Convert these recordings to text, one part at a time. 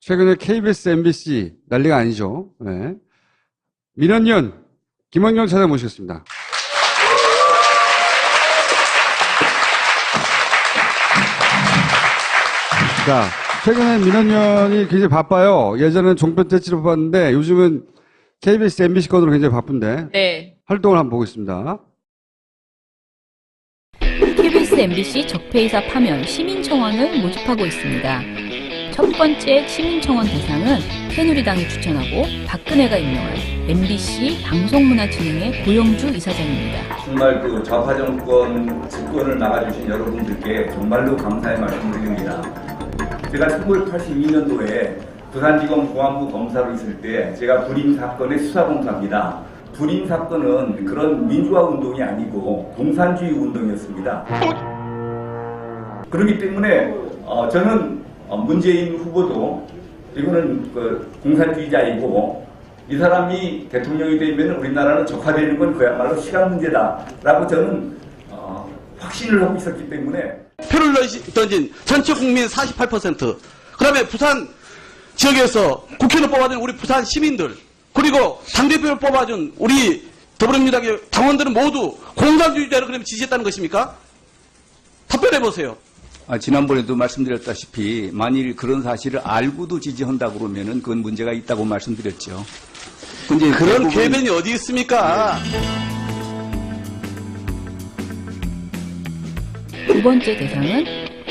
최근에 KBS, MBC 난리가 아니죠. 네. 민원연 김원경 차장 모시겠습니다. 자, 최근에 민원연이 굉장히 바빠요. 예전에는 종편 때치로 바빴는데 요즘은 KBS, MBC 건으로 굉장히 바쁜데 네. 활동을 한번 보겠습니다. KBS, MBC 적폐이사 파면 시민 청원을 모집하고 있습니다. 첫 번째 시민청원 대상은 새누리당이 추천하고 박근혜가 임명한 MBC 방송문화진흥회 고영주 이사장입니다. 정말 그 좌파 정권 집권을 막아주신 여러분들께 정말로 감사의 말씀드립니다. 제가 1982년도에 부산지검 공안부 검사로 있을 때 제가 불임 사건의 수사검사입니다. 불임 사건은 그런 민주화 운동이 아니고 공산주의 운동이었습니다. 그렇기 때문에 어, 저는 어, 문재인 후보도 이거는 그 공산주의자이고 이 사람이 대통령이 되면 우리나라는 적화되는 건 그야말로 시간 문제다라고 저는 어, 확신을 하고 있었기 때문에 표를 던진 전체 국민 48%. 그다음에 부산 지역에서 국회의원 뽑아준 우리 부산 시민들 그리고 당대표를 뽑아준 우리 더불어민주당의 당원들은 모두 공산주의자를 그러면 지지했다는 것입니까? 답변해 보세요. 아, 지난번에도 말씀드렸다시피 만일 그런 사실을 알고도 지지한다 그러면은 그건 문제가 있다고 말씀드렸죠. 근데 그런 대부분- 궤변이 어디 있습니까? 두 번째 대상은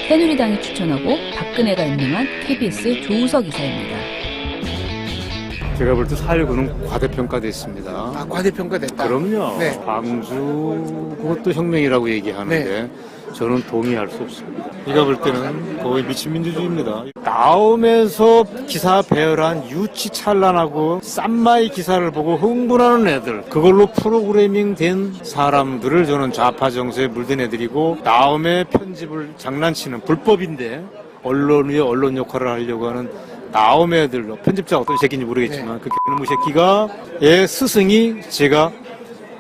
새누리당이 추천하고 박근혜가 임명한 KBS 조우석 이사입니다. 제가 볼 때 4.19는 과대평가됐습니다. 아, 과대평가됐다. 그럼요. 네. 광주 그것도 혁명이라고 얘기하는데 저는 동의할 수 없습니다. 제가 볼 때는 거의 미친 민주주의입니다. 다음에서 기사 배열한 유치 찬란하고 쌈마이 기사를 보고 흥분하는 애들 그걸로 프로그래밍 된 사람들을 저는 좌파 정서에 물든 애들이고 다음에 편집을 장난치는 불법인데 언론 위에 언론 역할을 하려고 하는 나옴 애들로 편집자 어떤 새끼인지 모르겠지만 그 개놈의 새끼가 의 스승이 제가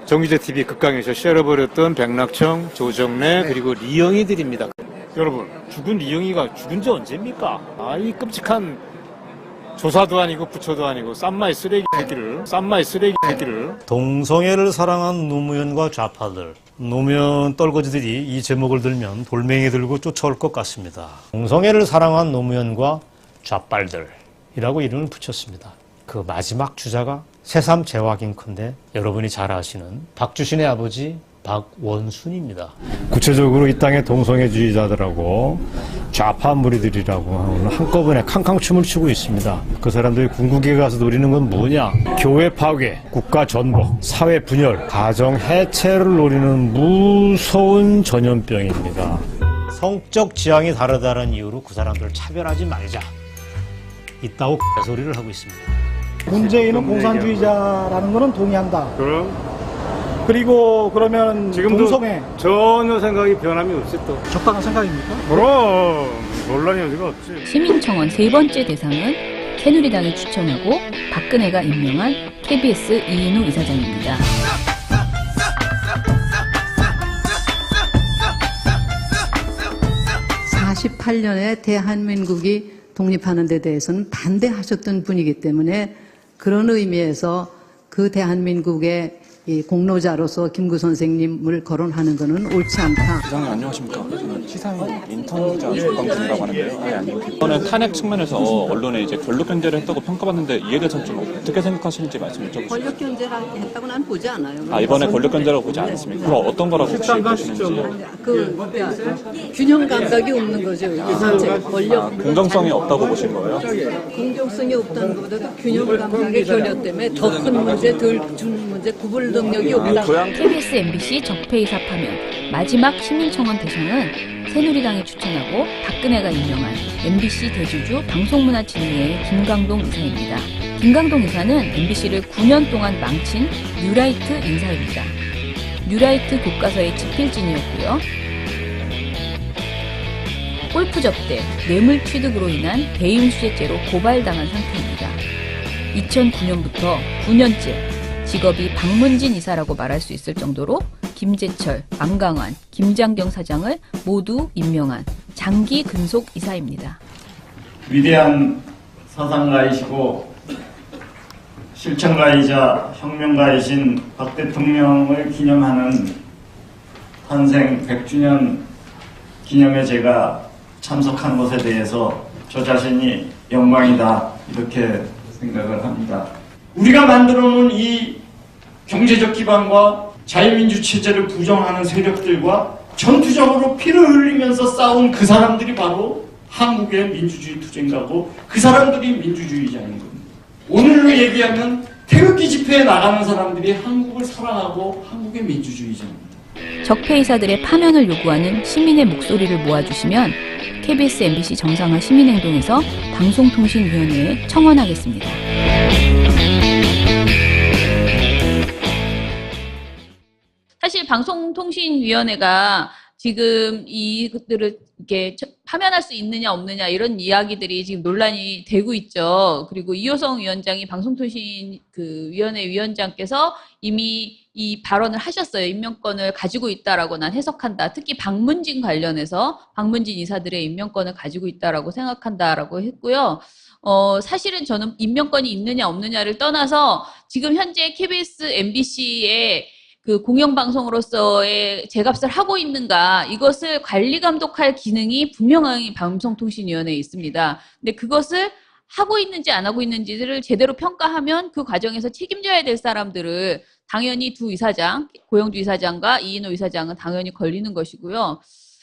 정규제 TV 극강에서 쉐어버렸던 백낙청, 조정래 그리고 리영이들입니다. 여러분 죽은 리영이가 죽은 지 언제입니까? 아 이 끔찍한 조사도 아니고 부처도 아니고 쌈마이 쓰레기 새끼를 쌈마이 쓰레기 새끼를 동성애를 사랑한 노무현과 좌파들, 노무현 떨거지들이 이 제목을 들면 돌멩이 들고 쫓아올 것 같습니다. 동성애를 사랑한 노무현과 좌빨들이라고 이름을 붙였습니다. 그 마지막 주자가 새삼 재확인컨대 여러분이 잘 아시는 박주신의 아버지 박원순입니다. 구체적으로 이 땅의 동성애주의자들하고 좌파 무리들이라고 오늘 한꺼번에 캉캉 춤을 추고 있습니다. 그 사람들이 궁극에 가서 노리는 건 뭐냐? 교회 파괴, 국가 전복, 사회 분열, 가정 해체를 노리는 무서운 전염병입니다. 성적 지향이 다르다는 이유로 그 사람들을 차별하지 말자. 있다고 소리를 하고 있습니다. 문재인은 공산주의자라는 거는 동의한다. 그럼 그리고 그러면 지금도 동성애 전혀 생각이 변함이 없이 또 적당한 생각입니까? 그럼 논란이 어디가 없지. 시민청원 세 번째 대상은 새누리당이 추천하고 박근혜가 임명한 KBS 이인우 이사장입니다. 48년에 대한민국이 독립하는 데 대해서는 반대하셨던 분이기 때문에 그런 의미에서 그 대한민국의 이 공로자로서 김구 선생님을 거론하는 것은 옳지 않다. 시장님 안녕하십니까? 시사인 인턴 기자 박광준이라고 하는데요. 아니, 아니, 이번에 탄핵 측면에서 언론에 이제 권력 견제를 했다고 평가받는데 이에 대해서는 좀 어떻게 생각하시는지 말씀 좀 주시죠. 권력 견제를 했다고 난 보지 않아요. 아 이번에 권력 견제라고 보지 않았습니까? 그럼 어떤 거라고 혹시 보시는지 그 균형 감각이 없는 거죠. 이게 전체 권력 공정성이 없다고 보신 거예요? 공정성이 없다는 것보다도 균형 감각의 결여 때문에 더 큰 문제, 덜준 문제, 구분 능력이 없다. KBS, MBC 적폐이사 파면 마지막 시민청원 대상은 새누리당이 추천하고 박근혜가 임명한 MBC 대주주 방송문화진흥회의 김강동 이사입니다. 김강동 이사는 MBC를 9년 동안 망친 뉴라이트 인사입니다. 뉴라이트 교과서의 집필진이었고요. 골프 접대, 뇌물 취득으로 인한 배임 수재죄로 고발당한 상태입니다. 2009년부터 9년째 직업이 박문진 이사라고 말할 수 있을 정도로 김재철, 안강환, 김장경 사장을 모두 임명한 장기 근속 이사입니다. 위대한 사상가이시고 실천가이자 혁명가이신 박 대통령을 기념하는 탄생 100주년 기념에 제가 참석한 것에 대해서 저 자신이 영광이다 이렇게 생각을 합니다. 우리가 만들어 놓은 이 경제적 기반과 자유민주 체제를 부정하는 세력들과 전투적으로 피를 흘리면서 싸운 그 사람들이 바로 한국의 민주주의 투쟁가고 그 사람들이 민주주의자인 겁니다. 오늘로 얘기하면 태극기 집회에 나가는 사람들이 한국을 사랑하고 한국의 민주주의자입니다. 적폐이사들의 파면을 요구하는 시민의 목소리를 모아주시면 KBS MBC 정상화 시민행동에서 방송통신위원회에 청원하겠습니다. 방송통신위원회가 지금 이것들을 이렇게 처- 파면할 수 있느냐 없느냐 이런 이야기들이 지금 논란이 되고 있죠. 그리고 이호성 위원장이 방송통신 그 위원회 위원장께서 이미 이 발언을 하셨어요. 임명권을 가지고 있다라고 난 해석한다. 특히 방문진 관련해서 방문진 이사들의 임명권을 가지고 있다라고 생각한다라고 했고요. 어, 사실은 저는 임명권이 있느냐 없느냐를 떠나서 지금 현재 KBS, MBC의 그 공영방송으로서의 제값을 하고 있는가 이것을 관리 감독할 기능이 분명히 방송통신위원회에 있습니다. 근데 그것을 하고 있는지 안 하고 있는지를 제대로 평가하면 그 과정에서 책임져야 될 사람들을 당연히 두 이사장, 고영주 이사장과 이인호 이사장은 당연히 걸리는 것이고요.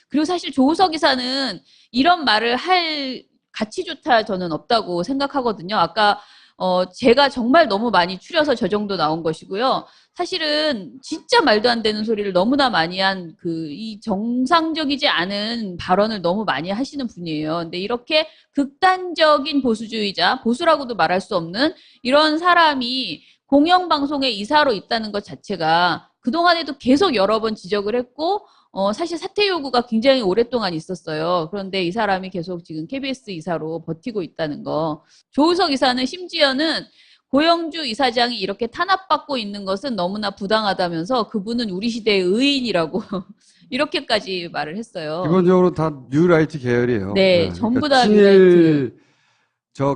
그리고 사실 조우석 이사는 이런 말을 할 가치조차 저는 없다고 생각하거든요. 아까 어 제가 정말 너무 많이 추려서 저 정도 나온 것이고요. 사실은 진짜 말도 안 되는 소리를 너무나 많이 한 그 이 정상적이지 않은 발언을 너무 많이 하시는 분이에요. 근데 이렇게 극단적인 보수주의자, 보수라고도 말할 수 없는 이런 사람이 공영방송의 이사로 있다는 것 자체가 그동안에도 계속 여러 번 지적을 했고 어, 사실 사퇴 요구가 굉장히 오랫동안 있었어요. 그런데 이 사람이 계속 지금 KBS 이사로 버티고 있다는 거. 조우석 이사는 심지어는 고영주 이사장이 이렇게 탄압받고 있는 것은 너무나 부당하다면서 그분은 우리 시대의 의인이라고 이렇게까지 말을 했어요. 기본적으로 다 뉴라이트 계열이에요. 네, 전부 다 친일적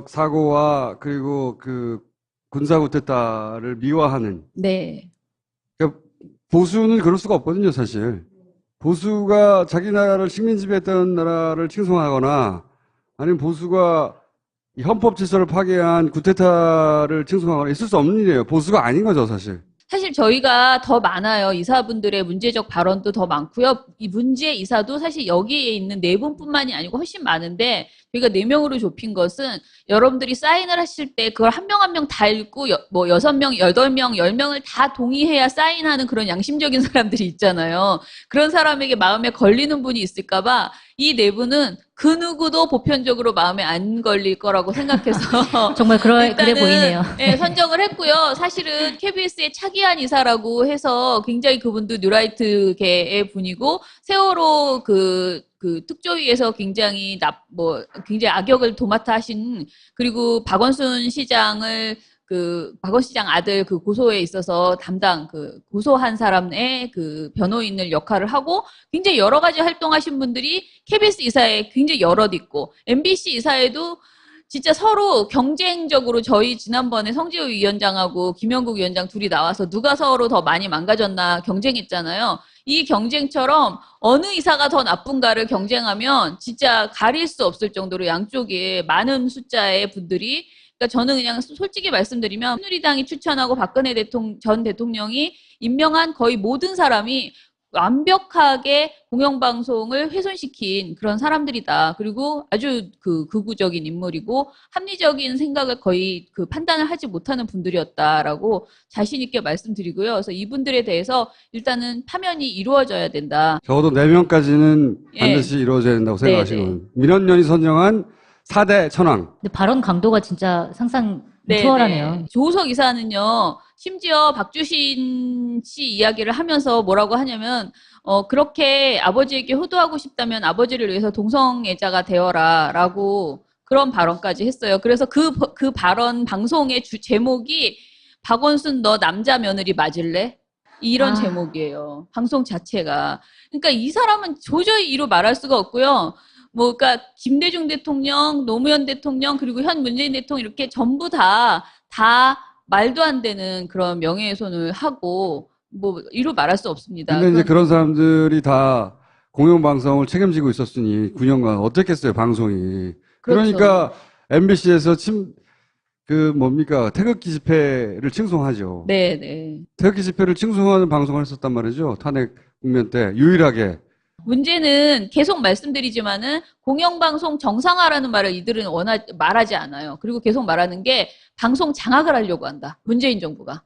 사고와 그리고 그 군사 쿠데타를 미화하는 네. 그러니까 보수는 그럴 수가 없거든요, 사실. 보수가 자기 나라를 식민 지배했던 나라를 칭송하거나 아니면 보수가 이 헌법 질서를 파괴한 쿠데타를 칭송하거나 있을 수 없는 일이에요. 보수가 아닌 거죠, 사실. 사실 저희가 더 많아요. 이사분들의 문제적 발언도 더 많고요. 이 문제 이사도 사실 여기에 있는 네 분뿐만이 아니고 훨씬 많은데 저희가 네 명으로 좁힌 것은 여러분들이 사인을 하실 때 그걸 한 명 한 명 다 읽고 여, 뭐 여섯 명, 여덟 명, 열 명을 다 동의해야 사인하는 그런 양심적인 사람들이 있잖아요. 그런 사람에게 마음에 걸리는 분이 있을까봐 이 네 분은 그 누구도 보편적으로 마음에 안 걸릴 거라고 생각해서 정말 그러, 그래 일단은, 보이네요. 예, 선정을 했고요. 사실은 KBS의 차기한 이사라고 해서 굉장히 그분도 뉴라이트계의 분이고 세월호 그, 그 특조위에서 굉장히 납, 뭐, 굉장히 악역을 도맡아 하신 그리고 박원순 시장을 그 박원 시장 아들 그 고소에 있어서 담당 그 고소한 사람의 그 변호인을 역할을 하고 굉장히 여러 가지 활동하신 분들이 KBS 이사에 굉장히 여럿 있고 MBC 이사에도 진짜 서로 경쟁적으로 저희 지난번에 성지호 위원장하고 김영국 위원장 둘이 나와서 누가 서로 더 많이 망가졌나 경쟁했잖아요. 이 경쟁처럼 어느 이사가 더 나쁜가를 경쟁하면 진짜 가릴 수 없을 정도로 양쪽에 많은 숫자의 분들이 그러니까 저는 그냥 솔직히 말씀드리면 새누리당이 추천하고 박근혜 대통령, 전 대통령이 임명한 거의 모든 사람이 완벽하게 공영방송을 훼손시킨 그런 사람들이다. 그리고 아주 그 극우적인 인물이고 합리적인 생각을 거의 그 판단을 하지 못하는 분들이었다라고 자신있게 말씀드리고요. 그래서 이분들에 대해서 일단은 파면이 이루어져야 된다. 적어도 4명까지는 예. 반드시 이루어져야 된다고 네, 생각하시는 민원연이 선정한 4대 천왕. 근데 발언 강도가 진짜 상상 네, 초월하네요. 네. 조우석 이사는요, 심지어 박주신 씨 이야기를 하면서 뭐라고 하냐면, 어, 그렇게 아버지에게 효도하고 싶다면 아버지를 위해서 동성애자가 되어라, 라고 그런 발언까지 했어요. 그래서 그, 그 발언 방송의 주, 제목이 박원순 너 남자 며느리 맞을래? 이런 아. 제목이에요. 방송 자체가. 그러니까 이 사람은 도저히 이로 말할 수가 없고요. 뭐, 그러니까 김대중 대통령, 노무현 대통령, 그리고 현 문재인 대통령 이렇게 전부 다, 다 말도 안 되는 그런 명예훼손을 하고, 뭐, 이루 말할 수 없습니다. 근데 이제 그런 사람들이 다 공영 방송을 책임지고 있었으니 9년간 어떻겠어요, 방송이. 그러 그렇죠. 니까 MBC에서 침, 그 뭡니까, 태극기 집회를 칭송하죠. 네, 네. 태극기 집회를 칭송하는 방송을 했었단 말이죠. 탄핵 국면 때 유일하게. 문제는 계속 말씀드리지만은 공영방송 정상화라는 말을 이들은 원하, 말하지 않아요. 그리고 계속 말하는 게 방송 장악을 하려고 한다. 문재인 정부가.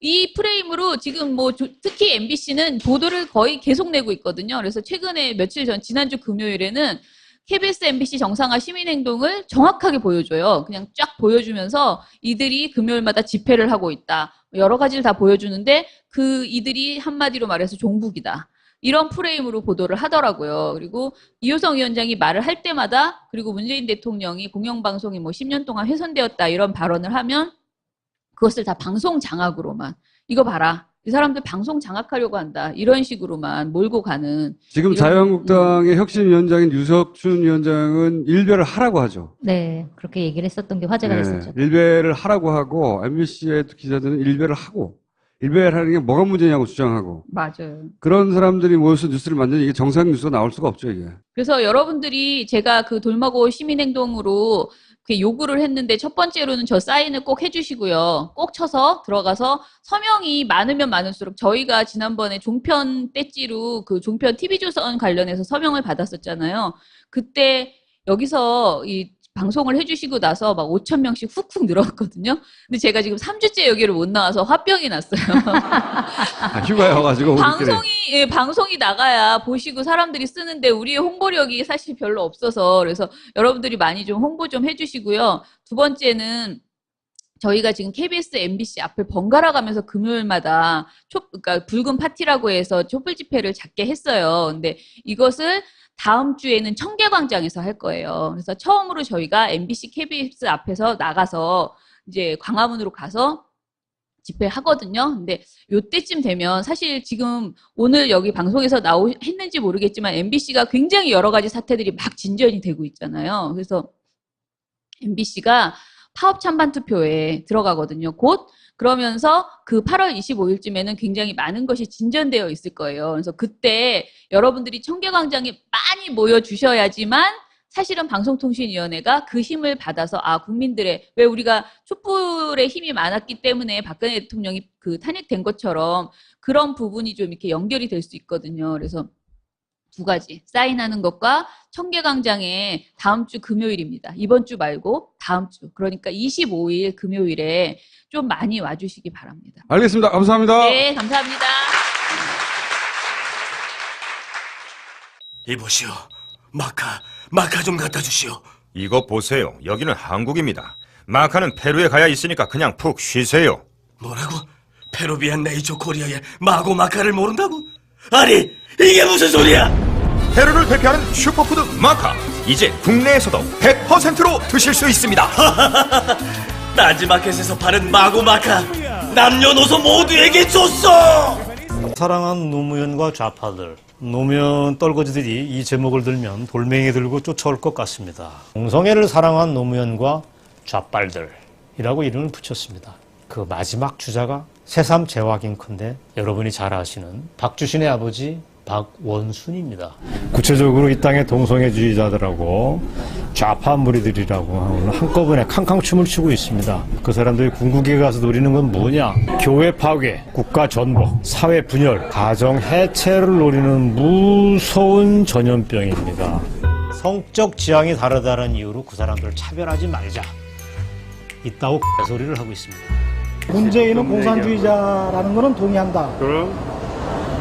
이 프레임으로 지금 뭐 조- 특히 MBC는 보도를 거의 계속 내고 있거든요. 그래서 최근에 며칠 전 지난주 금요일에는 KBS, MBC 정상화 시민행동을 정확하게 보여줘요. 그냥 쫙 보여주면서 이들이 금요일마다 집회를 하고 있다. 여러 가지를 다 보여주는데 그 이들이 한마디로 말해서 종북이다. 이런 프레임으로 보도를 하더라고요. 그리고 이호성 위원장이 말을 할 때마다 그리고 문재인 대통령이 공영방송이 뭐 10년 동안 훼손되었다 이런 발언을 하면 그것을 다 방송 장악으로만 이거 봐라. 이 사람들 방송 장악하려고 한다. 이런 식으로만 몰고 가는 지금 이런- 자유한국당의 혁신위원장인 유석춘 위원장은 일배를 하라고 하죠. 네, 그렇게 얘기를 했었던 게 화제가 네, 됐었죠. 일배를 하라고 하고 MBC의 기자들은 일배를 하고 일배를 하는 게 뭐가 문제냐고 주장하고 맞아요. 그런 사람들이 모여서 뉴스를 만드는 이게 정상 뉴스가 나올 수가 없죠 이게. 그래서 여러분들이 제가 그 돌마고 시민행동으로 그 요구를 했는데 첫 번째로는 저 사인을 꼭 해주시고요. 꼭 쳐서 들어가서 서명이 많으면 많을수록 저희가 지난번에 종편 떼찌로 그 종편 TV조선 관련해서 서명을 받았었잖아요. 그때 여기서 이 방송을 해주시고 나서 막 5천 명씩 훅훅 늘었거든요. 근데 제가 지금 3주째 여기를 못 나와서 화병이 났어요. 아, 우리끼리. 방송이 예, 방송이 나가야 보시고 사람들이 쓰는데 우리의 홍보력이 사실 별로 없어서 그래서 여러분들이 많이 좀 홍보 좀 해주시고요. 두 번째는 저희가 지금 KBS, MBC 앞을 번갈아 가면서 금요일마다 촛, 그러니까 붉은 파티라고 해서 촛불 집회를 작게 했어요. 근데 이것을 다음 주에는 청계광장에서 할 거예요. 그래서 처음으로 저희가 MBC, KBS 앞에서 나가서 이제 광화문으로 가서 집회하거든요. 근데 요때쯤 되면 사실 지금 오늘 여기 방송에서 나오 했는지 모르겠지만 MBC가 굉장히 여러 가지 사태들이 막 진전이 되고 있잖아요. 그래서 MBC가 파업 찬반 투표에 들어가거든요. 곧 그러면서 그 8월 25일쯤에는 굉장히 많은 것이 진전되어 있을 거예요. 그래서 그때 여러분들이 청계광장에 많이 모여 주셔야지만 사실은 방송통신위원회가 그 힘을 받아서 아 국민들의 왜 우리가 촛불의 힘이 많았기 때문에 박근혜 대통령이 그 탄핵된 것처럼 그런 부분이 좀 이렇게 연결이 될 수 있거든요. 그래서 두 가지 사인하는 것과 청계광장에 다음 주 금요일입니다. 이번 주 말고 다음 주 그러니까 25일 금요일에 좀 많이 와주시기 바랍니다. 알겠습니다. 감사합니다. 네, 감사합니다. 이보시오. 마카, 마카 좀 갖다 주시오. 이거 보세요. 여기는 한국입니다. 마카는 페루에 가야 있으니까 그냥 푹 쉬세요. 뭐라고? 페루비안 네이처 코리아의 마고 마카를 모른다고? 아니, 이게 무슨 소리야? 페루를 대표하는 슈퍼푸드 마카. 이제 국내에서도 100%로 드실 수 있습니다. 딴지마켓에서 파는 마고 마카 남녀노소 모두에게 줬어. 사랑한 노무현과 좌파들, 노무현 떨거지들이 이 제목을 들면 돌멩이 들고 쫓아올 것 같습니다. 공성애를 사랑한 노무현과 좌빨들이라고 이름을 붙였습니다. 그 마지막 주자가 새삼 재확인컨대 여러분이 잘 아시는 박주신의 아버지 박원순입니다. 구체적으로 이 땅의 동성애주의자들하고 좌파 무리들이라고 한꺼번에 캉캉춤을 추고 있습니다. 그 사람들이 궁극에 가서 노리는 건 뭐냐? 교회 파괴, 국가 전복, 사회 분열, 가정 해체를 노리는 무서운 전염병입니다. 성적 지향이 다르다는 이유로 그 사람들을 차별하지 말자. 있다고 소리를 하고 있습니다. 문재인은 공산주의자라는 거는 동의한다.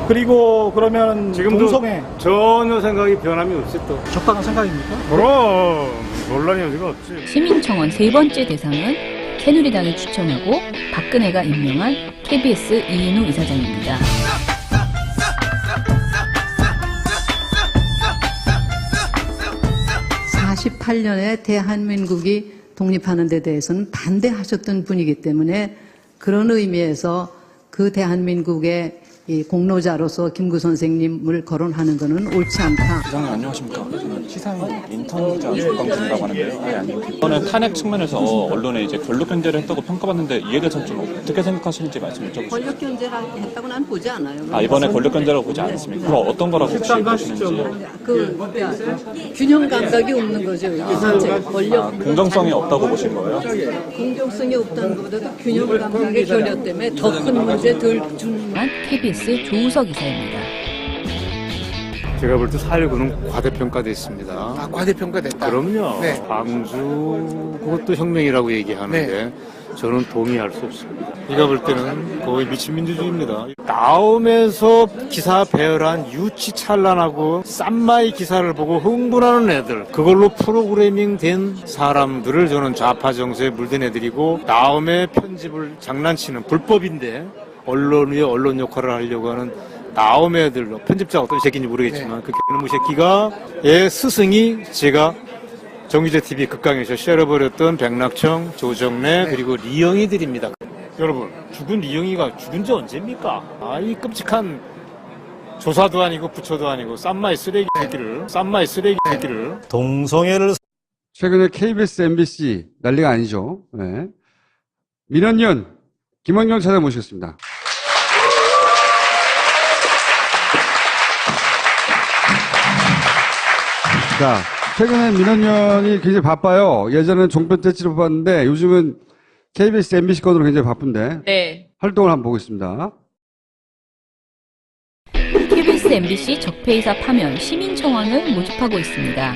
그리고 그러면 지금도 동성애 전혀 생각이 변함이 없이 또. 적당한 생각입니까? 그럼 논란이 어디가 없지. 시민청원 세 번째 대상은 새누리당이 추천하고 박근혜가 임명한 KBS 이인우 이사장입니다. 사십팔 년에 대한민국이 독립하는 데 대해서는 반대하셨던 분이기 때문에 그런 의미에서 그 대한민국의 이 공로자로서 김구 선생님을 거론하는 것은 옳지 않다. 부장님 안녕하십니까? 저는 치상 인턴 기자 방송이라고 하는데요. 아니, 아니, 이번에 탄핵 측면에서 언론에 이제 권력 견제를 했다고 평가받는데 이에 대해서는 좀 어떻게 생각하시는지 말씀 여쭤보시죠. 권력 견제를 했다고 난 보지 않아요. 아, 이번에 권력 견제라고 보지 않습니까? 그럼 어떤 거라고 혹시 보시는지. 그 그러니까 균형 감각이 없는 거죠. 이게 전체 권력 공정성이 없다고 보신 거예요? 공정성이 없다는 것보다도 균형 감각의 결여 때문에 더 큰 문제 덜 주는 KBS 조우석 이사입니다. 제가 볼 때 4.19는 과대평가됐습니다. 아, 과대평가됐다. 그럼요. 네. 방주 그것도 혁명이라고 얘기하는데 저는 동의할 수 없습니다. 제가 볼 때는 거의 미친 민주주의입니다. 나오면서 기사 배열한 유치 찬란하고 쌈마이 기사를 보고 흥분하는 애들 그걸로 프로그래밍 된 사람들을 저는 좌파 정서에 물든 애들이고 나옴의 편집을 장난치는 불법인데 언론 위에 언론 역할을 하려고 하는 나옴의 애들 편집자 어떤 새끼인지 모르겠지만 그 개놈의 새끼가 의 스승이 제가 정규제 TV 극강에서 쉐어버렸던 백낙청, 조정래 그리고 리영이들입니다. 여러분 죽은 리영이가 죽은 지 언제입니까? 아 이 끔찍한 조사도 아니고 부처도 아니고 쌈마이 쓰레기 새끼를 쌈마이 쓰레기 새끼를 동성애를 최근에 KBS, MBC 난리가 아니죠. 네. 민원연 김원경 차장 모시겠습니다. 자, 최근에 민원연이 굉장히 바빠요. 예전에는 종편 떼치로 봤는데 요즘은 KBS, MBC 건으로 굉장히 바쁜데 네. 활동을 한번 보겠습니다. KBS, MBC 적폐이사 파면 시민청원을 모집하고 있습니다.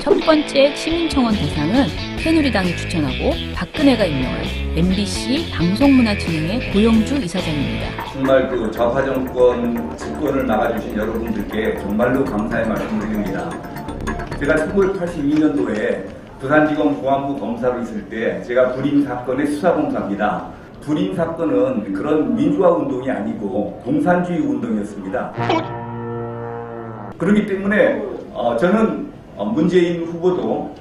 첫 번째 시민청원 대상은 새누리당이 추천하고 박근혜가 임명한 MBC 방송문화진흥회 고영주 이사장입니다. 정말 그 좌파 정권 집권을 막아주신 여러분들께 정말로 감사의 말씀드립니다. 제가 1982년도에 부산지검 공안부 검사로 있을 때 제가 불임 사건의 수사검사입니다. 불임 사건은 그런 민주화 운동이 아니고 공산주의 운동이었습니다. 그렇기 때문에 어, 저는 어, 문재인 후보도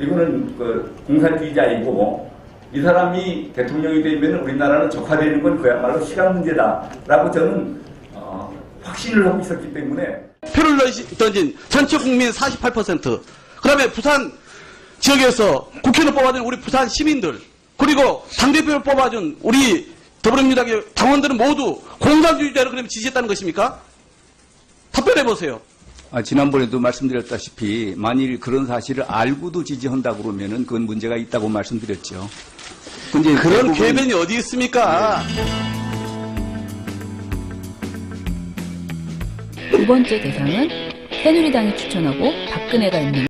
이거는 그 공산주의자이고 이 사람이 대통령이 되면 우리나라는 적화되는 건 그야말로 시간 문제다라고 저는 어, 확신을 하고 있었기 때문에 던진 전체 국민 48%. 그다음에 부산 지역에서 국회의원 뽑아준 우리 부산 시민들 그리고 당대표를 뽑아준 우리 더불어민주당의 당원들은 모두 공산주의자를 그러면 지지했다는 것입니까? 답변해 보세요. 아, 지난번에도 말씀드렸다시피 만일 그런 사실을 알고도 지지한다 그러면은 그건 문제가 있다고 말씀드렸죠. 근데 그런 대부분- 궤변이 어디 있습니까? 두 번째 대상은 새누리당이 추천하고 박근혜가 임명한